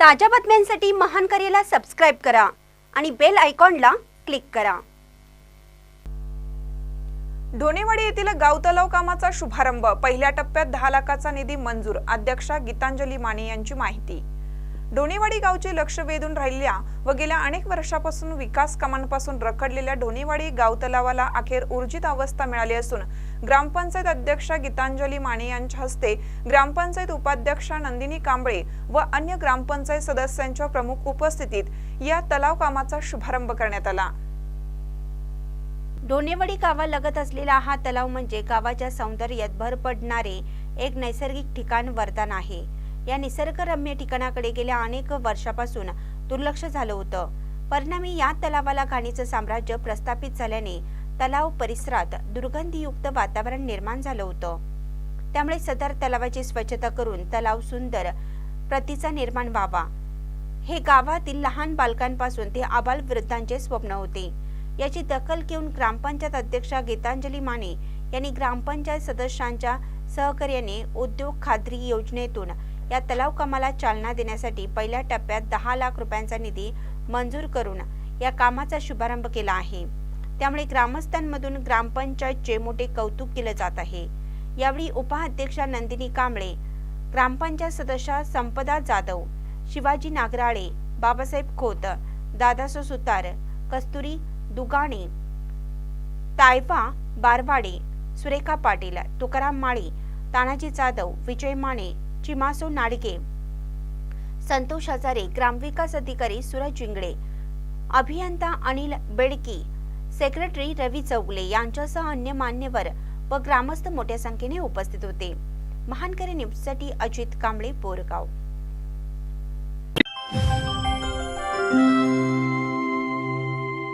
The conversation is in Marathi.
ताज्या बातम्यांसाठी महान करेला सबस्क्राईब करा आणि बेल आयकॉनला क्लिक करा. ढोणेवाडी येथील गाव तलाव कामाचा शुभारंभ. पहिल्या टप्प्यात दहा लाखाचा निधी मंजूर अध्यक्षा गीतांजली माने यांची माहिती. डोनेवाडी गावचे लक्ष वेधून राहिलेल्या व गेल्या अनेक वर्षापासून विकास कामांपासून रखडलेल्या डोनेवाडी गाव तलावाला अखेर ऊर्जित अवस्था मिळाली असून ग्रामपंचायत अध्यक्षा गीतांजली माने यांच्या हस्ते ग्रामपंचायत उपाध्यक्षा नंदिनी कांबळे व अन्य ग्रामपंचायत सदस्यांच्या प्रमुख उपस्थितीत या तलाव कामाचा शुभारंभ करण्यात आला. डोनेवाडी गावालगत असलेला हा तलाव म्हणजे गावाच्या सौंदर्यात भर पडणारे एक नैसर्गिक ठिकाण वरदान आहे. या निसर्गरम्य ठिकाणाकडे गेल्या अनेक वर्षापासून दुर्लक्ष झालं होतं. परिणामी या तलावाला घाणीचं साम्राज्य प्रस्थापित झाल्याने तलाव परिसरात दुर्गंधीयुक्त वातावरण निर्माण झालं होतं. त्यामुळे सदर तलावाची स्वच्छता करून तलाव सुंदर प्रतीचा निर्माण व्हावा. हे गावातील लहान बालकांपासून ते आबाल वृद्धांचे स्वप्न होते. याची दखल घेऊन ग्रामपंचायत अध्यक्षा गीतांजली माने यांनी ग्रामपंचायत सदस्यांच्या सहकार्याने उद्योग खात्री योजनेतून या तलाव कामाला चालना देण्यासाठी पहिल्या टप्प्यात दहा लाख रुपयांचा निधी मंजूर करून या कामाचा शुभारंभ केला आहे. त्यामुळे ग्रामस्थांमधून ग्रामपंचायतचे मोठे कौतुक केले जात आहे. यावेळी उपाध्यक्षा नंदिनी कांबळे ग्रामपंचायत सदस्य संपदा जाधव शिवाजी नागराळे बाबासाहेब खोत दादासो सुतार कस्तुरी दुगाणे तायफा बारवाडे सुरेखा पाटील तुकाराम माळी तानाजी जाधव विजय माने चिमासो नाडगे. संतोष हजारे ग्रामविकास अधिकारी सुरज जिंगडे अभियंता अनिल बेडकी सेक्रेटरी रवी चौगले यांच्यासह अन्य मान्यवर व ग्रामस्थ मोठ्या संख्येने उपस्थित होते. महानकरी न्यूजसाठी अजित कांबळे बोरगाव.